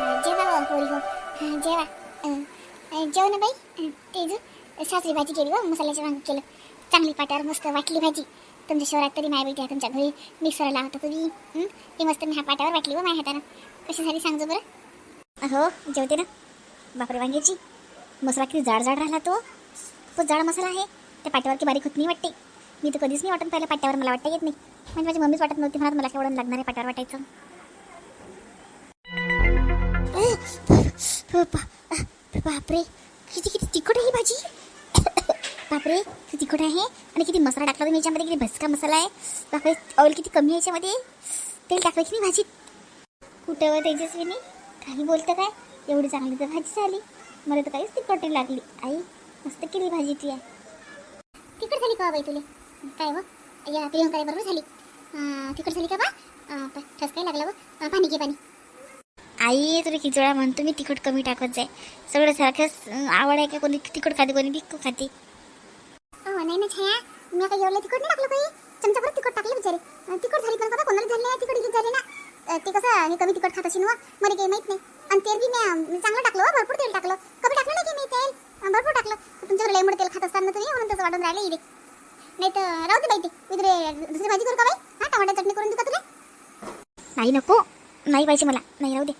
अं, जेवा पोरी हो जेवा जेव ना बाई अं, ते जो सासरी भाजी केली हो मसाल्याच्या वांग केलं चांगली पाट्यावर मस्त वाटली भाजी तुमच्या शहरात तरी माय बेटी तुमच्या घरी मिक्सर लावता तुम्ही हं? ती मस्त मी ह्या पाट्यावर वाटली हो माझ्या हातानं कशी झाली सांगजो बरं हो जेवते ना बापरे वांग्याची मसाला किती जाड जाड राहिला तो तो जाड मसाला आहे त्या पाट्यावरती बारीक होत नाही वाटते मी तर कधीच नाही वाटत पहिल्या पाट्यावर मला वाटता येत नाही म्हणजे माझी मम्मीच वाटत नव्हती म्हणत मला केवढं लागणार आहे पाट्यावर वाटायचं बापरे किती किती तिखट आहे ही भाजी. बापरे किती तिखट आहे. आणि किती मसाला टाकला तुम्ही याच्यामध्ये किती भसका मसाला आहे. बापरे ऑइल किती कमी आहे याच्यामध्ये. तेल टाकलं की नाही भाजीत कुठं व तेजस्विनी? काही बोलतं काय? एवढी चांगली तर भाजी झाली. मला तर काहीच तिखट नाही लागली. आई मस्त केली भाजी ती आहे तिखट झाली का हो बाई तुले? काय व या प्रियंका बरोबर झाली. तिखट झाली का बा? अं, काय ठसकाय लागला व पाणी घे पाणी. आई तुला वेळा म्हणतो मी तिखट कमी टाकत जाय. सगळं सारखंच आवड आहे का कोणी तिखट खाते कोणी बिक्कू खाते? नाही ना छाया. मी आता एवढं तिखट नाही टाकलं काही तिखट टाकलं बिचारे. तिखट झाली पण का कोणाला झाली नाही तिखट इथं झाली ना. ते कसं हे कमी तिखट खात असेल ना मला काही माहीत नाही. आणि तेल बी मी चांगलं टाकलं भरपूर तेल टाकलं. कमी टाकलं नाही की मी तेल? अं, भरपूर टाकलं. तुमच्याकडे तेल खात असताना तुम्ही म्हणून तसं वाढून राहिले इथे. नाही तर राहू दे बाई ते. दुसरी भाजी करू का बाई? हा टमाटा चटणी करून देऊ का तुला? नाही नको. नाही पाहिजे मला. नाही राहू दे.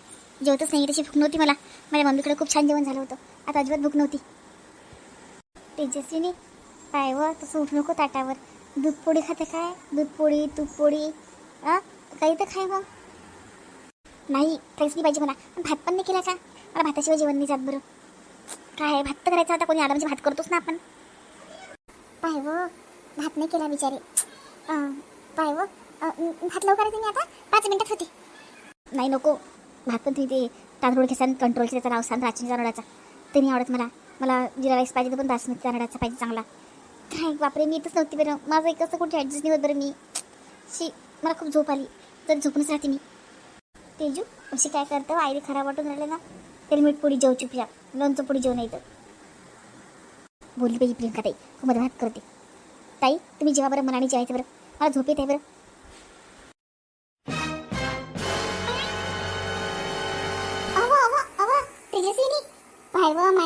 जेवतच नाही तशी भूक नव्हती मला. माझ्या मम्मीकडे खूप छान जेवण झालं होतं. आता अजिबात भूक नव्हती. तेजस्वीने पायवर तसं उठू नको ताटावर. दूध पोळी खाते काय? दूध पोळी तूप पोळी काही तर खाय मग. नाही काहीच नाही पाहिजे मला. पण भात पण नाही केला का? मला भाताशिवाय जेवण नाही जात बरं. काय भात तर करायचा होता कोणी आला म्हणजे भात करतोच ना आपण. पाय व भात नाही केला बिचारे. अं, पाय व भात लवकर आहे तुम्ही आता? पाच मिनिटात होते. नाही नको. भात पण तुम्ही ते तांदूळ घेसान कंट्रोल त्याचा नाव सांग राचीन तांदळाचा ते नाही आवडत मला. मला जिरा राईस पाहिजे तर पण बासमती तांदळाचा पाहिजे चांगला. काय बापरे मी येतच नव्हती बरं. माझं एक असं कुठे ॲडजस्ट नाही होत बरं मी. शी मला खूप झोप आली. तर झोपूनच राहते मी. तेजू अशी काय करतं? आईला खराब वाटून राहिले ना. तेल मीठ पुढे जेव चुपया लोणचं पुढे जेवण नाही तर बोलली पाहिजे प्रियंका ताई खूप मध्ये भात करते. ताई तुम्ही जेव्हा बरं मनाने जेवायचं बरं. मला झोप येते बरं.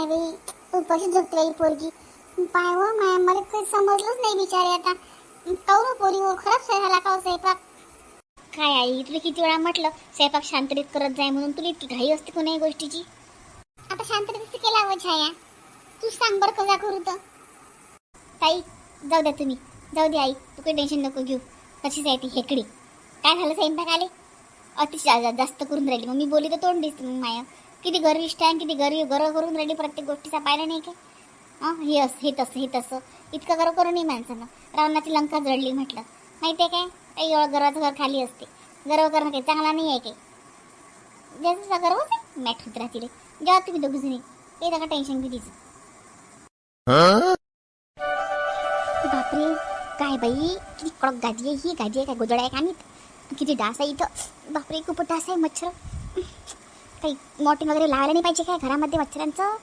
पाय उपाशी झोपते बाई पोरगी. पाय व माय मला काही समजलंच नाही बिचारे आता. काऊ पोरी हो खरंच झाला का स्वयंपाक. काय आई तुला किती वेळा म्हटलं स्वयंपाक शांतरीत करत जाय म्हणून तुला इतकी घाई असते कोणाही गोष्टीची? आता शांतरीत केला व छाया? तू सांग बरं कसा करू तर. ताई जाऊ द्या तुम्ही. जाऊ दे आई तू काही टेन्शन नको घेऊ. कशीच आहे ती हेकडी. काय झालं स्वयंपाक आले अतिशय जास्त करून राहिली. मग मी बोली तर तोंड दिसते मग माया. किती गर्विष्ट आहे किती गरीब गर्व करून राहिली प्रत्येक गोष्टीचा पाहिला नाही काय हां हे असं हे तसं हे तसं. इतकं गर्व करून नाही माणसानं. रावणाची लंका जडली म्हटलं. माहिती आहे काय? काही एवढं गर्वाचं घर खाली असते. गर्व करणं काही चांगला नाही आहे काही ज्याचा गर्वच आहे मॅट होत राहतील जेव्हा तुम्ही दोघी जणी ते नका टेन्शन घेऊ तिचं. बापरे काय बाई? किती कडक गादी आहे ही गादी आहे काय गोदळ आहे का नाही किती डास आहे इथं. बापरे खूप डास आहे मच्छर. काही मॉटिंग वगैरे लावायला नाही पाहिजे काय? घरामध्ये मच्छरांचं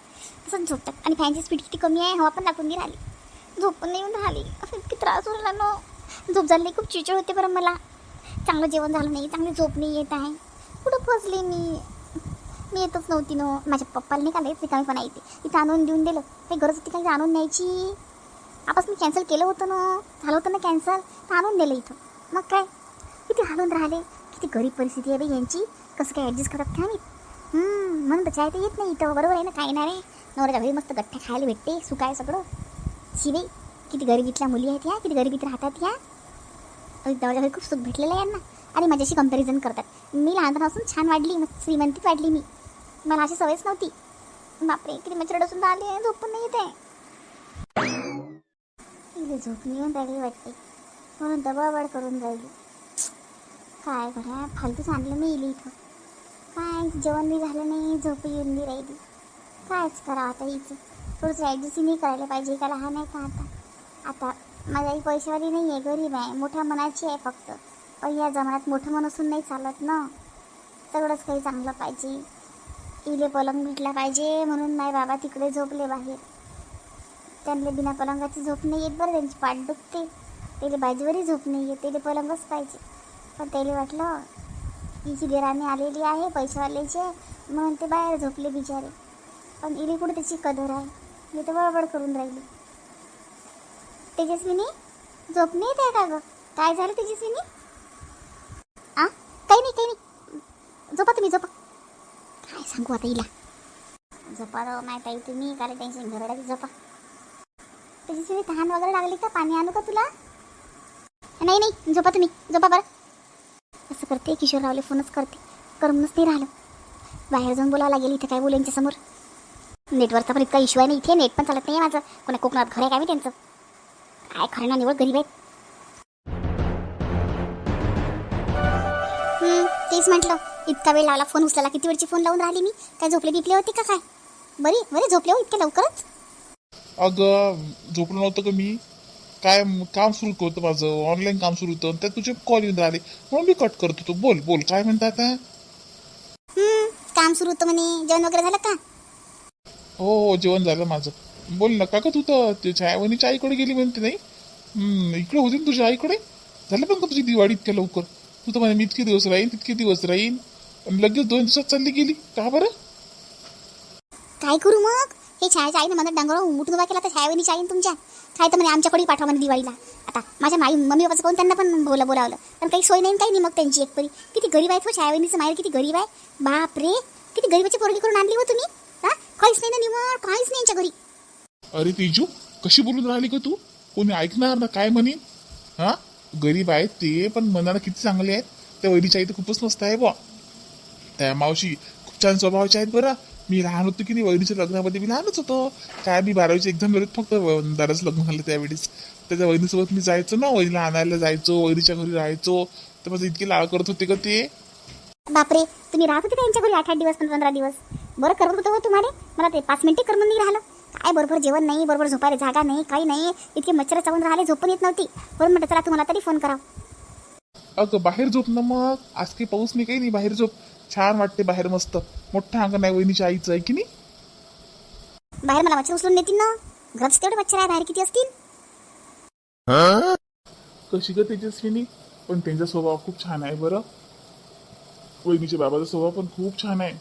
तसंच झोपतात. आणि फॅनची स्पीड किती कमी आहे? हवा पण लागून नाही राहिली. झोप पण नाही येऊन राहिली. किती त्रास होऊन ना. झोप झाली खूप चिडचिड होते बरं मला. चांगलं जेवण झालं नाही चांगली झोप नाही येत आहे. कुठं फसले मी? मी येतच नव्हती ना. माझ्या पप्पाला नाही का लयच रिकामीपणा येते. इथं आणून देऊन दिलं. काही गरज होती काही आणून न्यायची? आपण मी कॅन्सल केलं होतं ना. झालं होतं ना कॅन्सल तर आणून दिलं इथं. मग काय? किती हालून राहिले? किती गरीब परिस्थिती आहे बाई यांची. कसं काय ॲडजस्ट करतात काय मी म्हणून तर चाय तर येत नाही इथं. बरोबर आहे ना? काही नाही नवरा नवऱ्याच्या घरी मस्त गठ्ठ्या खायला भेटते. सुकाय सगळं. शिवे किती गरिबीतल्या मुली आहेत ह्या किती गरिबीत राहतात ह्या नवऱ्याच्या घरी खूप सुख भेटलेलं आहे यांना. आणि माझ्याशी कंपॅरिझन करतात. मी लहानपणापासून छान वाढली मस्त श्रीमंतीत वाढली मी. मला अशी सवयच नव्हती. बापरे किती मच्छर डसून आली झोप पण नाही येते इथे झोप येऊन राहिली वाटते. म्हणून दबावड करून राहिली. काय करा फालतूच आणलं मी इली इथं. काय? जेवण बी झालं नाही झोप येऊन बी राहिली. कायच करा आता हिचं? थोडंसं ॲडजस्ट नाही करायला पाहिजे का लहान आहे का आता? आता माझ्या आई पैशावाली नाही आहे गरीब आहे. मोठ्या मनाची आहे फक्त. पण या जमान्यात मोठं मन असून नाही चालत ना. सगळंच काही चांगलं पाहिजे. इले पलंग भेटला पाहिजे म्हणून नाही बाबा तिकडे झोपले बाहेर. त्यांना बिना पलंगाची झोप नाही येत बरं त्यांची पाठ दुखते. त्याला बाजूवरही झोप नाही येत त्याला पलंगच पाहिजे. पण त्याला वाटलं तिची गिराणी आलेली आहे पैशावाल्याचे म्हणून ते बाहेर झोपले बिचारे. पण इली कुठे त्याची कदर आहे? मी तर बडबड करून राहिली. तेजस्विनी झोप नाही येत आहे का ग? काय झालं तेजस्विनी आ? काही नाही काही नाही. झोपा तुम्ही झोपा. काय सांगू आता हिला? झोपा राव नाही ताई तुम्ही काय टेन्शन घेऊ की झोपा. तेजस्विनी तहान वगैरे लागली का? पाणी आणू का तुला? नाही नाही झोपा तुम्ही झोपा बरं. असं करते किशोररावले फोनच करते. करमूनच नाही राहिलं. बाहेर जाऊन बोलावं लागेल इथे काय बोलू यांच्यासमोर. नेटवर्कचा पण इतका इश्यू आहे ना इथे नेट पण चालत नाही आहे माझं. कोणा कोकणात घर आहे काय मी त्यांचं काय खरं ना निवड गरीब आहेत. तेच म्हटलं. इतका वेळ लावला फोन उचलायला किती वेळची फोन लावून राहिली मी? काय झोपले बिपले होते का काय? बरी बरे झोपले हो इतक्या लवकरच? अगं झोपलं नव्हतं का मी? काय काम सुरू होतं माझं? ऑनलाईन काम सुरू होतं त्यात तुझे कॉल येऊन राहिले. म्हणून मी कट करत होतो. बोल बोल. काय म्हणता आता? काम सुरू होतं म्हणे. जेवण वगैरे झालं का? हो हो जेवण झालं माझं. बोल ना काका तू तर ते छायावणीच्या आईकडे गेली म्हणते नाही? इकडे होती ना तुझ्या आईकडे? झालं पण का तुझी दिवाळी इतक्या लवकर? तू तर म्हणे मी इतके दिवस राहीन तितके दिवस राहीन. लगेच दोन दिवसात चालली गेली. का बरं? काय करू मग? हे छायाच्या आईनं म्हणत डांगर उठून उभा केला तर छायावणी आईन तुमच्या. काय तर म्हणे आमच्याकडे पाठवा म्हणे दिवाळीला. आता माझ्या माई मम्मी बाबाचं कोण त्यांना पण बोला बोलावलं. पण काही सोय नाही काही नाही मग त्यांची एकपरी. किती गरीब आहेत हो छायावणीचं माहेर किती गरीब आहे. बाप रे किती गरीबाची पोरगी करून आणली हो तुम्ही? हा? काहीच नाही ना निवड काहीच नाही यांच्या घरी. अरे तेजू कशी बोलून राहिली का तू? कोणी ऐकणार ना काय म्हणे? हा? गरीब आहेत ते पण मनाला किती चांगले आहेत. त्या वैरीच्या आई तर खूपच मस्त आहे बुवा. त्या मावशी खूप छान स्वभावाच्या आहेत बरं. मी लहान होतो की नाही वैरीच्या लग्नामध्ये मी लहानच होतो. काय मी बारावीची एक्झाम दिली फक्त दादाचं लग्न झालं त्यावेळेस त्याच्या वहिनीसोबत मी जायचो ना वहिनीला आणायला जायचो वैरीच्या घरी राहायचो. तर माझं इतके लाळ करत होते का ते. बापरे तुम्ही राहत होते का यांच्या घरी आठ आठ दिवस पंधरा दिवस. बरं करत होतं हो तुम्हाला? मला ते पाच मिनिटे करमून नाही राहिलं. काय बरोबर जेवण नाही बरोबर झोपायला जागा नाही काही नाही. इतके मच्छर चावून राहिले झोपून येत नव्हती. म्हणून म्हटलं चला तुम्हाला तरी फोन करा अगं बाहेर झोप ना मग. आज काही पाऊस नाही काही नाही बाहेर झोप. छान वाटते बाहेर मस्त. मोठं अंगण आहे वहिनीच्या आईचं आहे की नाही? बाहेर मला मच्छर उचलून नेतील ना? घरात तेवढे मच्छर आहे बाहेर किती असतील? कशी ग तेजस्विनी पण त्यांचा स्वभाव खूप छान आहे बरं. वहिनीच्या बाबाचा स्वभाव पण खूप छान आहे.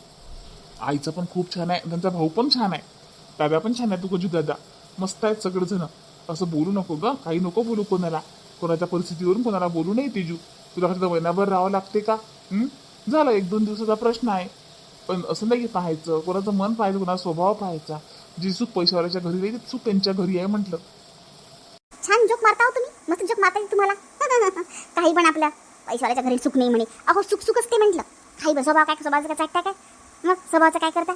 आईचा पण खूप छान आहे. त्यांचा भाऊ पण छान आहे. दादा पण छान आहे तू कजू दादा. मस्त आहेत सगळेजण. असं बोलू नको ग. काही नको बोलू कोणाला. कोणाच्या परिस्थितीवरून कोणाला बोलू नाही तेजू. तुला कसं महिनाभर राहावं लागते का? झालं एक दोन दिवसाचा प्रश्न आहे. पण असं नाही पाहायचं. कोणाचं मन पाहायचं कोणाचा स्वभाव पाहायचा. जी चूक पैशावाल्याच्या घरी राहील ती चूक त्यांच्या घरी आहे म्हटलं. छान जोक मारता हो तुम्ही. मस्त जोक मारता येईल तुम्हाला. काही पण आपल्या पैशावाल्याच्या घरी चूक नाही म्हणे. अहो चूक चूक असते म्हटलं. काही पण स्वभाव काय स्वभावाचं काय चाटता काय? मग स्वभावाचं काय करता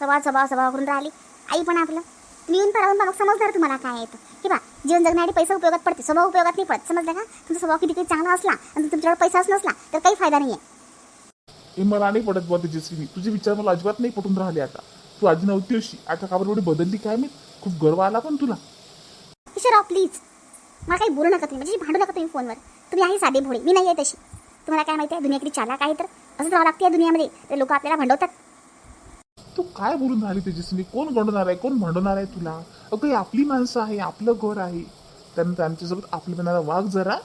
स्वभाव स्वभाव स्वभाव करून राहिली. आई पण आपलं. तुम्ही येऊन पाहून बघा समजणार तुम्हाला काय येतं की बा जीवन जगण्यासाठी पैसा उपयोगात पडते. स्वभाव उपयोगात नाही पडत. समजलं का? तुमचा स्वभाव किती काही चांगला असला आणि तुमच्याकडे पैसाच नसला तर काही फायदा नाही आहे हे मला नाही पडत बुवा तेजस्विनी तुझे विचार मला अजिबात नाही पटून राहिले आता. तू आधी नव्हती अशी. आता का बरं एवढी बदलली काय मी खूप गर्व आला पण तुला. प्लीज मला काही बोलू नका तुम्ही. म्हणजे भांडू नका तुम्ही फोनवर. तुम्ही आहे साधे भोळे. मी नाही आहे तशी. तुम्हाला काय माहिती आहे? दुनिया किती चालाक आहे तर. असंच राहावं लागते या दुनियामध्ये. ते लोक आपल्याला भांडवतात. तू काय बोलून राहिली तेजस्विनी कोण गंडणार आहे? कोण भांडवणार आहे तुला? अगं ही आपली माणसं आहे. आपलं घर आहे. त्यांना त्यांच्यासोबत आपल्या मनाला वाघ जरा.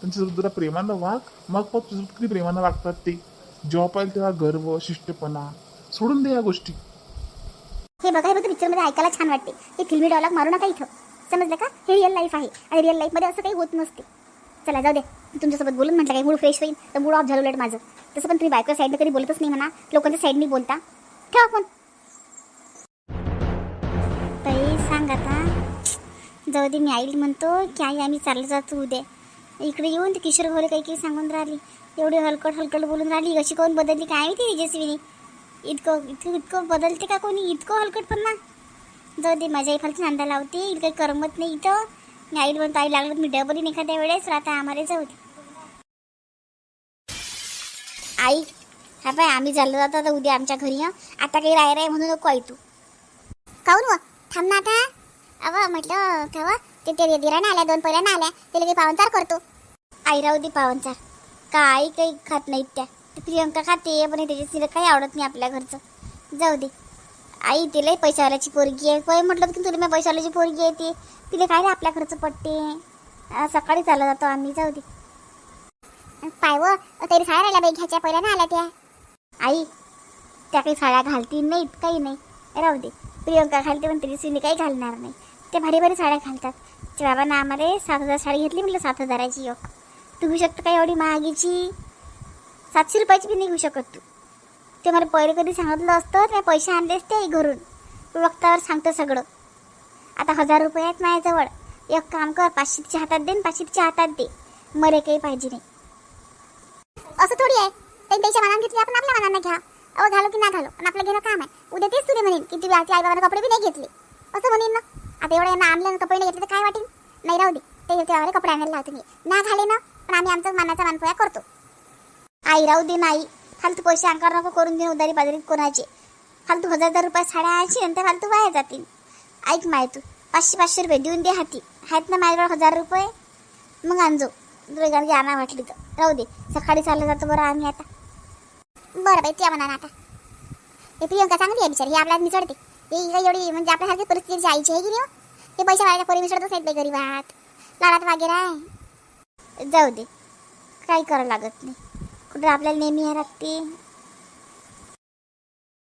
त्यांच्यासोबत जरा प्रेमानं वाघ. मग पण तुझ्यासोबत किती प्रेमानं वागतात ते. जेव्हा पाहिजे तेव्हा गर्व शिष्टपणा सोडून दे या गोष्टी. हे बघा हे बघा पिक्चरमध्ये ऐकायला छान वाटते. हे फिल्मी डायलॉग मारू नका इथं. समजलं का? हे रिअल लाईफ आहे आणि रिअल लाईफमध्ये असं काही होत नसते. चला जाऊ दे. तुमच्यासोबत बोलून म्हटलं काही मूड फ्रेश होईल तर मूड ऑफ झालं उलट माझं. तसं पण तुम्ही बायको साईडने कधी बोलतच नाही म्हणा. लोकांच्या साईडने बोलता. ठेवा फोन ताई सांग आता. जाऊ दे मी आईल म्हणतो की आई आम्ही चाललं जातो उद्या. इकडे येऊन ते किशोर भोले काही काही सांगून राहिली. एवढी हलकट हलकट बोलून राहिली. कशी कोण बदलली काय माहिती तेजस्विनी? इतकं इतकं इतकं बदलते का कोणी? इतकं हलकट पण ना. जाऊ दे माझ्या आई फालतू नांदा लावते. इकडे काही करमत नाही इथं. मी आईला म्हणतो आई लागलं मी डबल एखाद्या वेळेस. राहता आम्हाला जाऊ दे. आई हा पाय आम्ही झालो जातो आता उद्या आमच्या घरी आता काही राय राय म्हणू नको आई तू. काऊन थांब ना आता. अव म्हटलं ठेवा ते ते दिराने आल्या दोन पहिल्या आल्या ते काही पावनचार करतो. आई राहू दे पावनचार काही काही खात नाहीत त्या. प्रियंका खाते पण त्याच्या तिला काही आवडत नाही आपल्या घरचं. जाऊ दे. आई तिलाही पैशावाल्याची पोरगी आहे. पै म्हटलं की तुला मी पैशावाल्याची पोरगी आहे ती. तिला काय आपल्या घरचं पट्टे सकाळी चालला जातो आम्ही. जाऊ दे. पाय व तरी साड्या राहिल्या बाई घ्यायच्या पहिल्या ना आल्या त्या. आई त्या काही साड्या घालतील नाहीत काही नाही. राहू दे. प्रियंका घालते पण तेजस्वीने काही घालणार नाही. ते भारी भारी साड्या घालतात. ते बाबांना आम्हाला सात हजार साडी घेतली म्हटलं सात हजाराची एक. तू घेऊ शकतो का एवढी महागीची? सातशे रुपयाची बी नाही घेऊ शकत तू. ते मला पहिले कधी सांगितलं असतं तर पैसे आणले असते घरून. तू वक्तावर सांगतो सगळं. आता हजार रुपये आहेत माझ्याजवळ. एक काम कर पाचशे तिच्या हातात दे पाचशेच्या पाचशे तिच्या हातात दे. मरे काही पाहिजे नाही. असं थोडी आहे. त्यांनी त्याच्या मनात घेतली आपण आपल्या मनानं घ्या. अहो घालो की ना घालो पण आपलं घेणं काम आहे. उद्या तेच तुझे म्हणेन की तुम्ही आई बाबांना कपडे बी नाही घेतले. असं म्हणेन ना. आता एवढं यांना आणलं कपडे नाही घेतले तर काय वाटेल? नाही राहू दे. ते तेव्हा कपडे आणायला लावतो मी. ना घाले ना पण आम्ही आमचा मनाचा मानपोया करतो. आई राहू दे नाही फालतू पैसे अंकार नको करून देऊन उदारी बाजारीत कोणाचे. फालतू हजार हजार रुपये साड्या आणायची नंतर फालतू वाया जातील. ऐक माय तू पाचशे पाचशे रुपये देऊन दे हाती. आहेत ना माझ्याकडे हजार रुपये? मग आणजो. तुला गाडी आणा वाटली तर. राहू दे. सकाळी चाललं जातो बरं आम्ही आता. बरं बाई त्या म्हणा आता. हे प्रियंका चांगली आहे बिचारी. ही आपल्याला मिसळते ते काही एवढी म्हणजे आपल्यासारखी परिस्थिती आईची आहे की नाही हो? ते पैसे वाढायला पोरी मिसळतच नाहीत बाई गरीबात लाडात वगैरे आहे. जाऊ दे. काही करावं लागत नाही. कुठं आपल्याला नेहमी हे लागते.